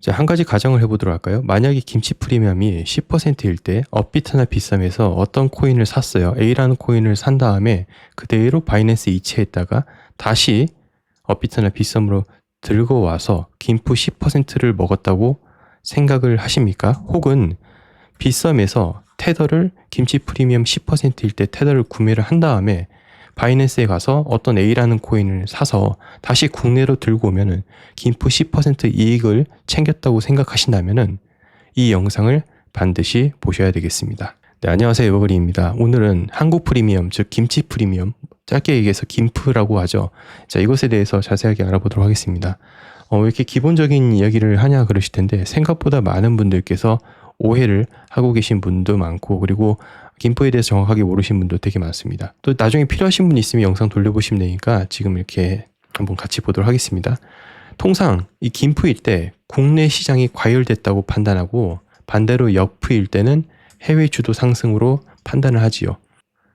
자, 한 가지 가정을 해보도록 할까요? 만약에 김치 프리미엄이 10%일 때 업비트나 비썸에서 어떤 코인을 샀어요. A라는 코인을 산 다음에 그대로 바이낸스 이체했다가 다시 업비트나 비썸으로 들고 와서 김프 10%를 먹었다고 생각을 하십니까? 혹은 비썸에서 테더를 김치 프리미엄 10%일 때 테더를 구매를 한 다음에 바이낸스에 가서 어떤 A라는 코인을 사서 다시 국내로 들고 오면은 김프 10% 이익을 챙겼다고 생각하신다면은 이 영상을 반드시 보셔야 되겠습니다. 네, 안녕하세요. 에버그리입니다. 오늘은 한국 프리미엄, 즉 김치 프리미엄, 짧게 얘기해서 김프라고 하죠. 자, 이것에 대해서 자세하게 알아보도록 하겠습니다. 어, 왜 이렇게 기본적인 이야기를 하냐 그러실 텐데 생각보다 많은 분들께서 오해를 하고 계신 분도 많고 그리고 김포에 대해서 정확하게 모르신 분도 되게 많습니다. 또 나중에 필요하신 분 있으면 영상 돌려보시면 되니까 지금 이렇게 한번 같이 보도록 하겠습니다. 통상 이 김프일 때 국내 시장이 과열됐다고 판단하고 반대로 역프일 때는 해외 주도 상승으로 판단을 하지요.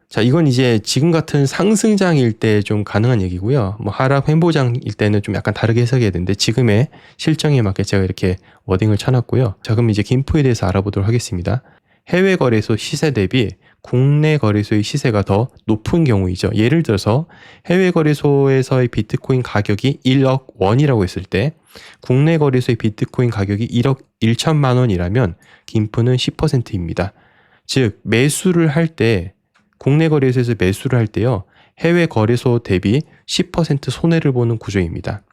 자, 이건 이제 지금 같은 상승장일 때 좀 가능한 얘기고요. 뭐 하락 횡보장일 때는 좀 약간 다르게 해석해야 되는데 지금의 실정에 맞게 제가 이렇게 워딩을 쳐놨고요. 자, 그럼 이제 김포에 대해서 알아보도록 하겠습니다. 해외 거래소 시세 대비 국내 거래소의 시세가 더 높은 경우이죠. 예를 들어서 해외 거래소에서의 비트코인 가격이 1억 원이라고 했을 때 국내 거래소의 비트코인 가격이 1억 1천만 원이라면 김프는 10%입니다. 즉 매수를 할 때 국내 거래소에서 매수를 할 때요. 해외 거래소 대비 10% 손해를 보는 구조입니다.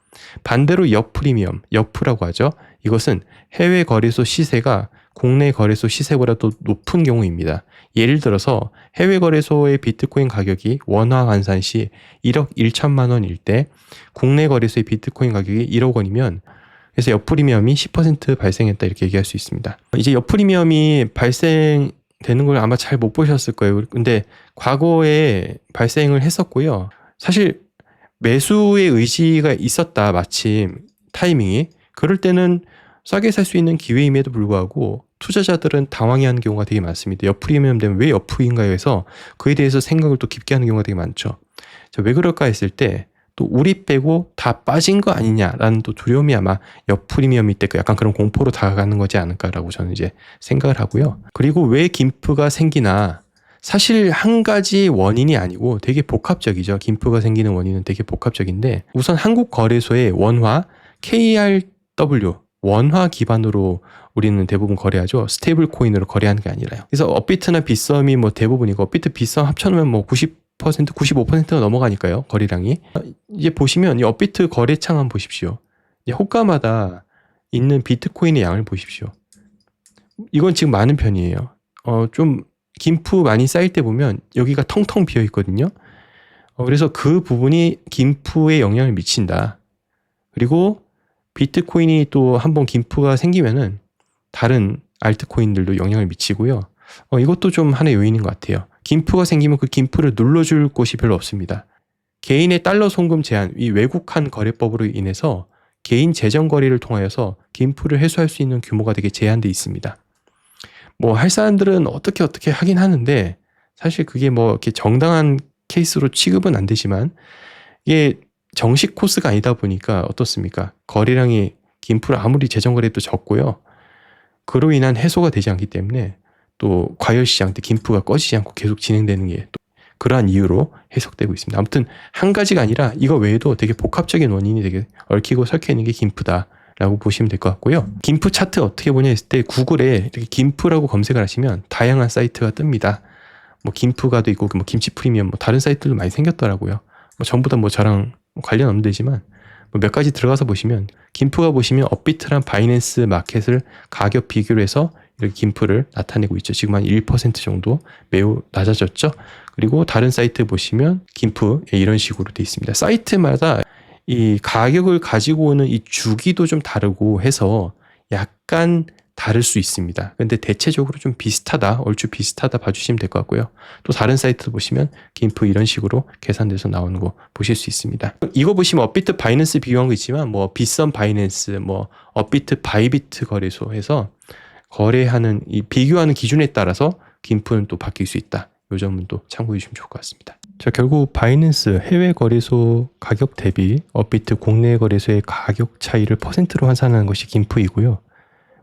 반대로 역프리미엄, 역프라고 하죠. 이것은 해외 거래소 시세가 국내 거래소 시세보다도 높은 경우입니다. 예를 들어서 해외 거래소의 비트코인 가격이 원화 환산 시 1억 1천만 원일 때 국내 거래소의 비트코인 가격이 1억 원이면 그래서 옆프리미엄이 10% 발생했다 이렇게 얘기할 수 있습니다. 이제 옆프리미엄이 발생 되는 걸 아마 잘 못 보셨을 거예요. 근데 과거에 발생을 했었고요. 사실 매수의 의지가 있었다 마침 타이밍이 그럴 때는 싸게 살 수 있는 기회임에도 불구하고 투자자들은 당황해하는 경우가 되게 많습니다. 옆프리미엄 되면 왜 옆프인가요? 해서 그에 대해서 생각을 또 깊게 하는 경우가 되게 많죠. 자, 왜 그럴까 했을 때 또 우리 빼고 다 빠진 거 아니냐라는 또 두려움이 아마 옆프리미엄이 때 약간 그런 공포로 다가가는 거지 않을까라고 저는 이제 생각을 하고요. 그리고 왜 김프가 생기나 사실 한 가지 원인이 아니고 되게 복합적이죠. 김프가 생기는 원인은 되게 복합적인데 우선 한국 거래소의 원화 KRW 원화 기반으로 우리는 대부분 거래하죠. 스테이블 코인으로 거래하는 게 아니라요. 그래서 업비트나 비썸이 뭐 대부분이고 업비트 비썸 합쳐놓으면 뭐 90%, 95%가 넘어가니까요. 거래량이. 이제 보시면 이 업비트 거래창 한번 보십시오. 호가마다 있는 비트코인의 양을 보십시오. 이건 지금 많은 편이에요. 어, 좀 김프 많이 쌓일 때 보면 여기가 텅텅 비어 있거든요. 어, 그래서 그 부분이 김프에 영향을 미친다. 그리고 비트코인이 또 한번 김프가 생기면은 다른 알트코인들도 영향을 미치고요. 어, 이것도 좀 하나의 요인인 것 같아요. 김프가 생기면 그 김프를 눌러줄 곳이 별로 없습니다. 개인의 달러 송금 제한, 이 외국한 거래법으로 인해서 개인 재정 거래를 통하여서 김프를 해소할 수 있는 규모가 되게 제한돼 있습니다. 뭐 할 사람들은 어떻게 어떻게 하긴 하는데 사실 그게 뭐 이렇게 정당한 케이스로 취급은 안 되지만 이게 정식 코스가 아니다 보니까 어떻습니까? 거래량이 김프를 아무리 재정 거래도 적고요. 그로 인한 해소가 되지 않기 때문에 또 과열 시장 때 김프가 꺼지지 않고 계속 진행되는 게또 그러한 이유로 해석되고 있습니다. 아무튼 한 가지가 아니라 이거 외에도 되게 복합적인 원인이 되게 얽히고 설켜 있는 게 김프다. 라고 보시면 될 것 같고요. 김프 차트 어떻게 보냐 했을 때 구글에 이렇게 김프라고 검색을 하시면 다양한 사이트가 뜹니다. 뭐 김프가도 있고 뭐 김치 프리미엄 뭐 다른 사이트도 많이 생겼더라고요. 뭐 전부 다 뭐 저랑 관련 없는 데지만 뭐 몇 가지 들어가서 보시면 김프가 보시면 업비트랑 바이낸스 마켓을 가격 비교를 해서 이렇게 김프를 나타내고 있죠. 지금 한 1% 정도 매우 낮아졌죠. 그리고 다른 사이트 보시면 김프 이런 식으로 돼 있습니다. 사이트마다 이 가격을 가지고 오는 이 주기도 좀 다르고 해서 약간 다를 수 있습니다. 근데 대체적으로 좀 비슷하다, 얼추 비슷하다 봐주시면 될 것 같고요. 또 다른 사이트 보시면 김프 이런 식으로 계산돼서 나오는 거 보실 수 있습니다. 이거 보시면 업비트 바이낸스 비교한 거 있지만 뭐 비썸 바이낸스, 뭐 업비트 바이비트 거래소 해서 거래하는 이 비교하는 기준에 따라서 김프는 또 바뀔 수 있다. 요 점은 또 참고해 주시면 좋을 것 같습니다. 자, 결국 바이낸스 해외 거래소 가격 대비 업비트 국내 거래소의 가격 차이를 퍼센트로 환산하는 것이 김프이고요.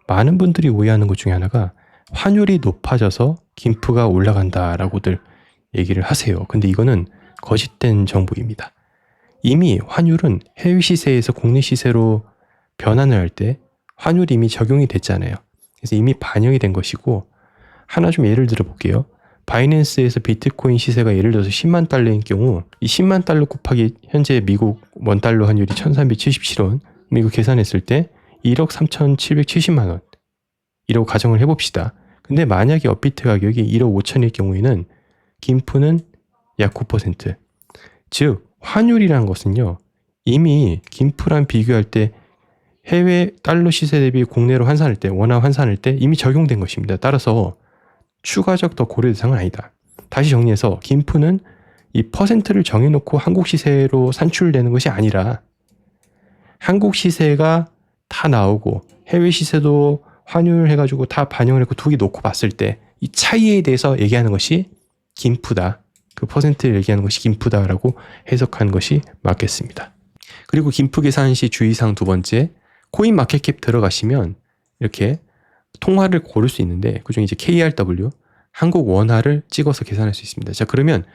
많은 분들이 오해하는 것 중에 하나가 환율이 높아져서 김프가 올라간다라고들 얘기를 하세요. 근데 이거는 거짓된 정보입니다. 이미 환율은 해외 시세에서 국내 시세로 변환을 할 때 환율이 이미 적용이 됐잖아요. 그래서 이미 반영이 된 것이고 하나 좀 예를 들어 볼게요. 바이낸스에서 비트코인 시세가 예를 들어서 10만 달러인 경우 이 10만 달러 곱하기 현재 미국 원 달러 환율이 1377원 이거 계산했을 때 1억 3,770만 원 이라고 가정을 해봅시다. 근데 만약에 업비트 가격이 1억 5천일 경우에는 김프는 약 9%. 즉 환율이라는 것은요 이미 김프랑 비교할 때 해외 달러 시세 대비 국내로 환산할 때 원화 환산할 때 이미 적용된 것입니다. 따라서 추가적 더 고려 대상은 아니다. 다시 정리해서 김프는 이 퍼센트를 정해놓고 한국 시세로 산출되는 것이 아니라 한국 시세가 다 나오고 해외 시세도 환율 해가지고 다 반영을 했고 두 개 놓고 봤을 때 이 차이에 대해서 얘기하는 것이 김프다. 그 퍼센트를 얘기하는 것이 김프다라고 해석하는 것이 맞겠습니다. 그리고 김프 계산 시 주의사항 두 번째, 코인 마켓캡 들어가시면 이렇게 통화를 고를 수 있는데 그중에 이제 KRW 한국 원화를 찍어서 계산할 수 있습니다. 자 그러면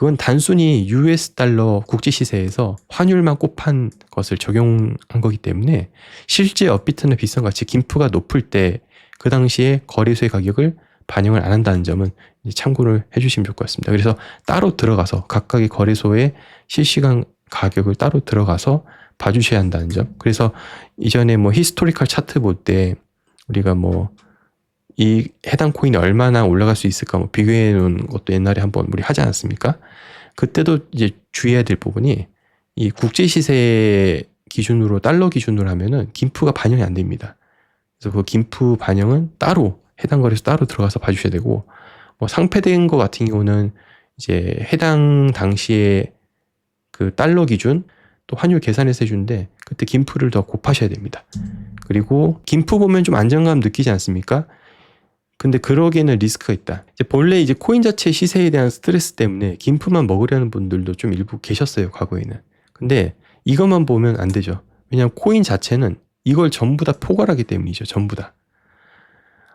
그건 단순히 US 달러 국제 시세에서 환율만 곱한 것을 적용한 거기 때문에 실제 업비트나 비싼 가치 김프가 높을 때 그 당시에 거래소의 가격을 반영을 안 한다는 점은 참고를 해주시면 좋을 것 같습니다. 그래서 따로 들어가서 각각의 거래소의 실시간 가격을 따로 들어가서 봐주셔야 한다는 점. 그래서 이전에 뭐 히스토리컬 차트 볼 때 우리가 뭐 이 해당 코인이 얼마나 올라갈 수 있을까 뭐 비교해 놓은 것도 옛날에 한번 우리 하지 않았습니까? 그때도 이제 주의해야 될 부분이 이 국제 시세 기준으로 달러 기준으로 하면은 김프가 반영이 안 됩니다. 그래서 그 김프 반영은 따로 해당 거래소 따로 들어가서 봐주셔야 되고 뭐 상패된 거 같은 경우는 이제 해당 당시에 그 달러 기준 또 환율 계산해서 해주는데 그때 김프를 더 곱하셔야 됩니다. 그리고 김프 보면 좀 안정감 느끼지 않습니까? 근데 그러기에는 리스크가 있다. 이제 본래 이제 코인 자체 시세에 대한 스트레스 때문에 김프만 먹으려는 분들도 좀 일부 계셨어요, 과거에는. 근데 이것만 보면 안 되죠. 왜냐하면 코인 자체는 이걸 전부 다 포괄하기 때문이죠, 전부 다.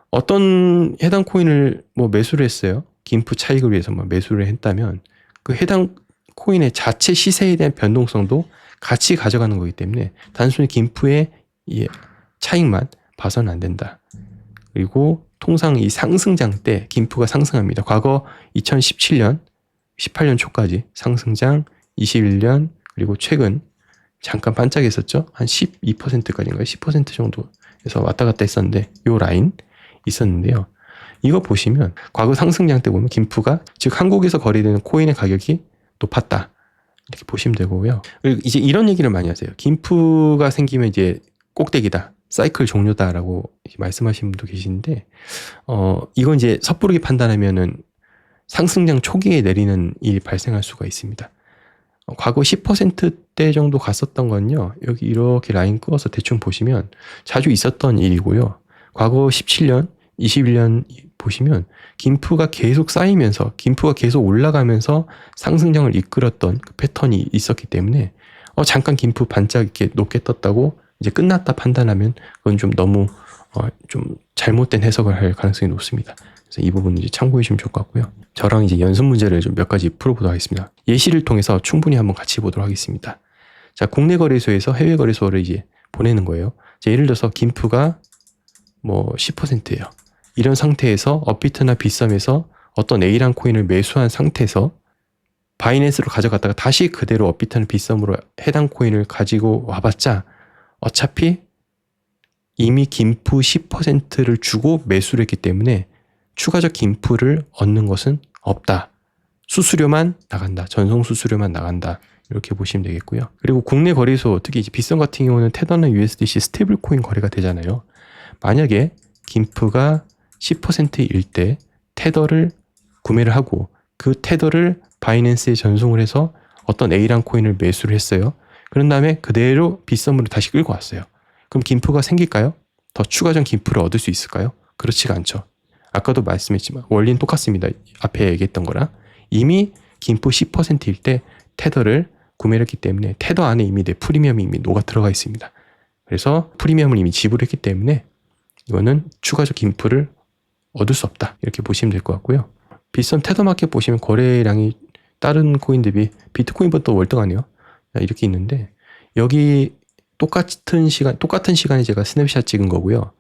어떤 해당 코인을 뭐 매수를 했어요. 김프 차익을 위해서 뭐 매수를 했다면 그 해당 코인의 자체 시세에 대한 변동성도 같이 가져가는 거기 때문에 단순히 김프의 이 차익만 봐서는 안 된다. 그리고 통상 이 상승장 때 김프가 상승합니다. 과거 2017년, 18년 초까지 상승장 21년 그리고 최근 잠깐 반짝했었죠. 한 12%까지인가요? 10% 정도에서 왔다 갔다 했었는데 요 라인 있었는데요. 이거 보시면 과거 상승장 때 보면 김프가 즉 한국에서 거래되는 코인의 가격이 높았다. 이렇게 보시면 되고요. 그리고 이제 이런 얘기를 많이 하세요. 김프가 생기면 이제 꼭대기다. 사이클 종료다라고 말씀하시는 분도 계시는데, 어, 이건 이제 섣부르게 판단하면은 상승장 초기에 내리는 일이 발생할 수가 있습니다. 어, 과거 10%대 정도 갔었던 건요, 여기 이렇게 라인 끄어서 대충 보시면 자주 있었던 일이고요. 과거 17년, 21년 보시면 김프가 계속 쌓이면서 김프가 계속 올라가면서 상승장을 이끌었던 그 패턴이 있었기 때문에 어 잠깐 김프 반짝 이렇게 높게 떴다고 이제 끝났다 판단하면 그건 좀 너무 어 좀 잘못된 해석을 할 가능성이 높습니다. 그래서 이 부분은 이제 참고해 주시면 좋을 것 같고요. 저랑 이제 연습 문제를 좀 몇 가지 풀어보도록 하겠습니다. 예시를 통해서 충분히 한번 같이 보도록 하겠습니다. 자, 국내 거래소에서 해외 거래소를 이제 보내는 거예요. 자, 예를 들어서 김프가 뭐 10%예요. 이런 상태에서 업비트나 비썸에서 어떤 A란 코인을 매수한 상태에서 바이낸스로 가져갔다가 다시 그대로 업비트나 비썸으로 해당 코인을 가지고 와봤자 어차피 이미 김프 10%를 주고 매수를 했기 때문에 추가적 김프를 얻는 것은 없다. 수수료만 나간다. 전송 수수료만 나간다. 이렇게 보시면 되겠고요. 그리고 국내 거래소, 특히 비썸 같은 경우는 테더나 USDC 스테이블 코인 거래가 되잖아요. 만약에 김프가 10%일 때 테더를 구매를 하고 그 테더를 바이낸스에 전송을 해서 어떤 A란 코인을 매수를 했어요. 그런 다음에 그대로 비썸으로 다시 끌고 왔어요. 그럼 김프가 생길까요? 더 추가적 김프를 얻을 수 있을까요? 그렇지가 않죠. 아까도 말씀했지만 원리는 똑같습니다. 앞에 얘기했던 거랑 이미 김프 10%일 때 테더를 구매를 했기 때문에 테더 안에 이미 내 프리미엄이 이미 녹아 들어가 있습니다. 그래서 프리미엄을 이미 지불했기 때문에 이거는 추가적 김프를 얻을 수 없다. 이렇게 보시면 될 것 같고요. 비썸 테더 마켓 보시면 거래량이 다른 코인 대비 비트코인보다 월등하네요. 자, 이렇게 있는데 여기 똑같은 시간 똑같은 시간에 제가 스냅샷 찍은 거고요.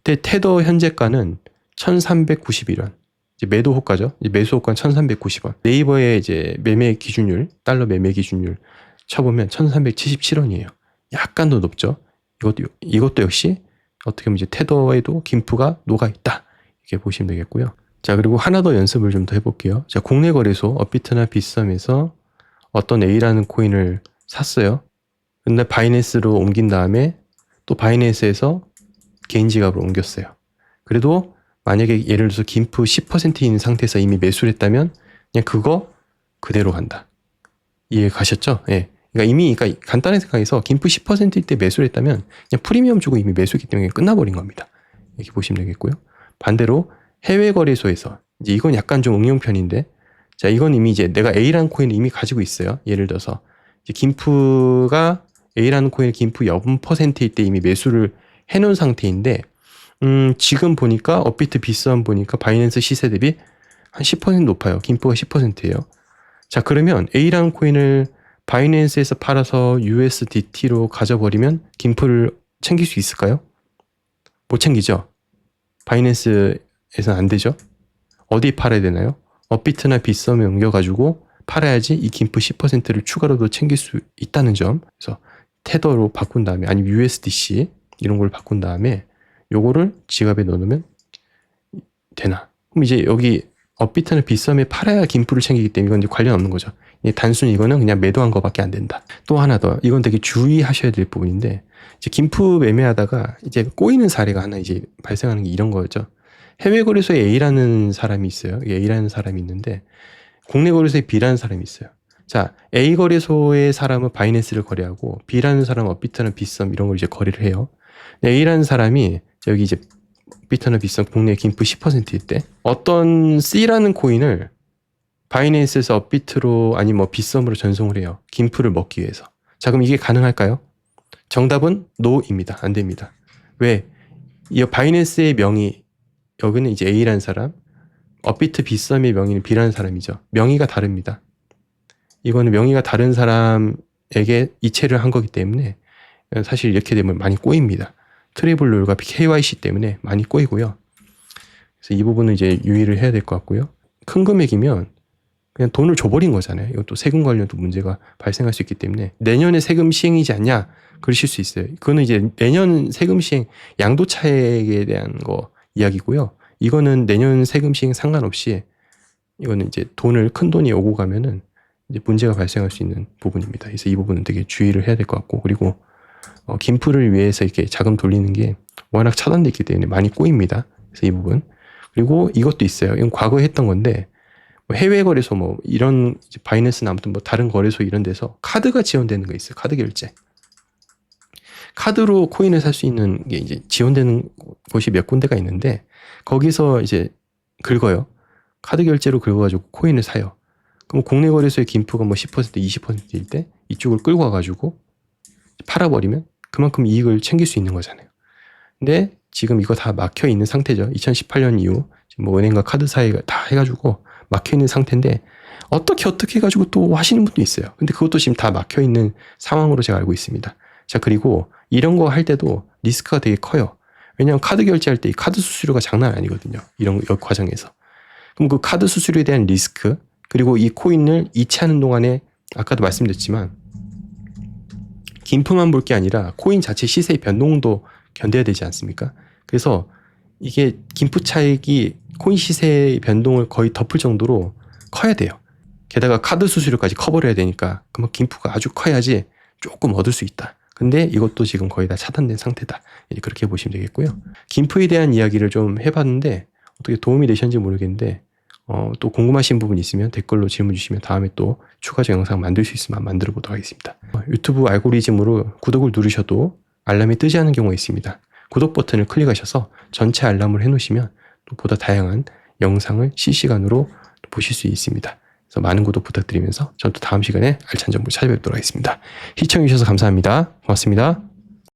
이때 테더 현재가는 1,391원. 이제 매도 호가죠. 이제 매수 호가는 1,390원. 네이버의 이제 매매 기준율, 달러 매매 기준율 쳐보면 1,377원이에요. 약간 더 높죠. 이것도 이것도 역시 어떻게 보면 이제 테더에도 김프가 녹아 있다. 이렇게 보시면 되겠고요. 자, 그리고 하나 더 연습을 좀 더 해볼게요. 자, 국내 거래소 업비트나 비썸에서 어떤 A라는 코인을 샀어요. 근데 바이낸스로 옮긴 다음에 또 바이낸스에서 개인 지갑으로 옮겼어요. 그래도 만약에 예를 들어서 김프 10% 있는 상태에서 이미 매수를 했다면 그냥 그거 그대로 간다. 이해 가셨죠? 예. 그러니까 이미 그러니까 간단하게 생각해서 김프 10%일 때 매수를 했다면 그냥 프리미엄 주고 이미 매수했기 때문에 끝나버린 겁니다. 이렇게 보시면 되겠고요. 반대로 해외 거래소에서 이제 이건 약간 좀 응용 편인데 자 이건 이미 이제 내가 A라는 코인을 이미 가지고 있어요. 예를 들어서 김프가 A라는 코인을 김프 0%일 때 이미 매수를 해놓은 상태인데 음 지금 보니까 업비트 비썸 보니까 바이낸스 시세 대비 한 10% 높아요. 김프가 10%예요. 자 그러면 A라는 코인을 바이낸스에서 팔아서 USDT로 가져버리면 김프를 챙길 수 있을까요? 못 챙기죠. 바이낸스에서는 안 되죠. 어디 팔아야 되나요? 업비트나 비썸에 옮겨가지고 팔아야지 이 김프 10%를 추가로도 챙길 수 있다는 점. 그래서 테더로 바꾼 다음에 아니면 USDC 이런 걸 바꾼 다음에 요거를 지갑에 넣어놓으면 되나? 그럼 이제 여기 업비트나 비썸에 팔아야 김프를 챙기기 때문에 이건 이제 관련 없는 거죠. 이 단순히 이거는 그냥 매도한 거밖에 안 된다. 또 하나 더 이건 되게 주의하셔야 될 부분인데 이제 김프 매매하다가 이제 꼬이는 사례가 하나 이제 발생하는 게 이런 거죠. 해외 거래소에 A라는 사람이 있어요. A라는 사람이 있는데 국내 거래소에 B라는 사람이 있어요. 자, A 거래소의 사람은 바이낸스를 거래하고 B라는 사람은 업비트나 비썸 이런 걸 이제 거래를 해요. A라는 사람이 여기 이제 비트나 비썸 국내 김프 10%일 때 어떤 C라는 코인을 바이낸스에서 업비트로 아니 뭐 비썸으로 전송을 해요. 김프를 먹기 위해서. 자, 그럼 이게 가능할까요? 정답은 no입니다. 안 됩니다. 왜? 이 바이낸스의 명의 여기는 이제 A라는 사람, 업비트 비썸의 명의는 B라는 사람이죠. 명의가 다릅니다. 이거는 명의가 다른 사람에게 이체를 한 거기 때문에 사실 이렇게 되면 많이 꼬입니다. 트리블 룰과 KYC 때문에 많이 꼬이고요. 그래서 이 부분은 이제 유의를 해야 될 것 같고요. 큰 금액이면 그냥 돈을 줘버린 거잖아요. 이것도 세금 관련도 문제가 발생할 수 있기 때문에 내년에 세금 시행이지 않냐 그러실 수 있어요. 그거는 이제 내년 세금 시행 양도 차액에 대한 거 이야기고요. 이거는 내년 세금 시행 상관없이 이거는 이제 돈을 큰 돈이 오고 가면은 이제 문제가 발생할 수 있는 부분입니다. 그래서 이 부분은 되게 주의를 해야 될 것 같고 그리고 어, 김프를 위해서 이렇게 자금 돌리는 게 워낙 차단돼 있기 때문에 많이 꼬입니다. 그래서 이 부분 그리고 이것도 있어요. 이건 과거에 했던 건데 뭐 해외 거래소 뭐 이런 바이낸스나 아무튼 뭐 다른 거래소 이런 데서 카드가 지원되는 거 있어요. 카드 결제. 카드로 코인을 살 수 있는 게 이제 지원되는 곳이 몇 군데가 있는데 거기서 이제 긁어요. 카드 결제로 긁어가지고 코인을 사요. 그럼 국내 거래소의 김프가 뭐 10% 20%일 때 이쪽을 끌고 와가지고 팔아버리면 그만큼 이익을 챙길 수 있는 거잖아요. 근데 지금 이거 다 막혀 있는 상태죠. 2018년 이후 뭐 은행과 카드사가 다 해가지고 막혀 있는 상태인데 어떻게 어떻게 해가지고 또 하시는 분도 있어요. 근데 그것도 지금 다 막혀 있는 상황으로 제가 알고 있습니다. 자 그리고 이런 거 할 때도 리스크가 되게 커요. 왜냐하면 카드 결제할 때 이 카드 수수료가 장난 아니거든요. 이런 여 과정에서. 그럼 그 카드 수수료에 대한 리스크 그리고 이 코인을 이체하는 동안에 아까도 말씀드렸지만 김프만 볼 게 아니라 코인 자체 시세의 변동도 견뎌야 되지 않습니까? 그래서 이게 김프 차익이 코인 시세의 변동을 거의 덮을 정도로 커야 돼요. 게다가 카드 수수료까지 커버려야 되니까 그만 김프가 아주 커야지 조금 얻을 수 있다. 근데 이것도 지금 거의 다 차단된 상태다. 그렇게 보시면 되겠고요. 김프에 대한 이야기를 좀 해봤는데 어떻게 도움이 되셨는지 모르겠는데 어, 또 궁금하신 부분 있으면 댓글로 질문 주시면 다음에 또 추가적 영상 만들 수 있으면 만들어 보도록 하겠습니다. 어, 유튜브 알고리즘으로 구독을 누르셔도 알람이 뜨지 않은 경우가 있습니다. 구독 버튼을 클릭하셔서 전체 알람을 해놓으시면 또 보다 다양한 영상을 실시간으로 보실 수 있습니다. 그래서 많은 구독 부탁드리면서 또 다음 시간에 알찬 정보 찾아뵙도록 하겠습니다. 시청해주셔서 감사합니다. 고맙습니다.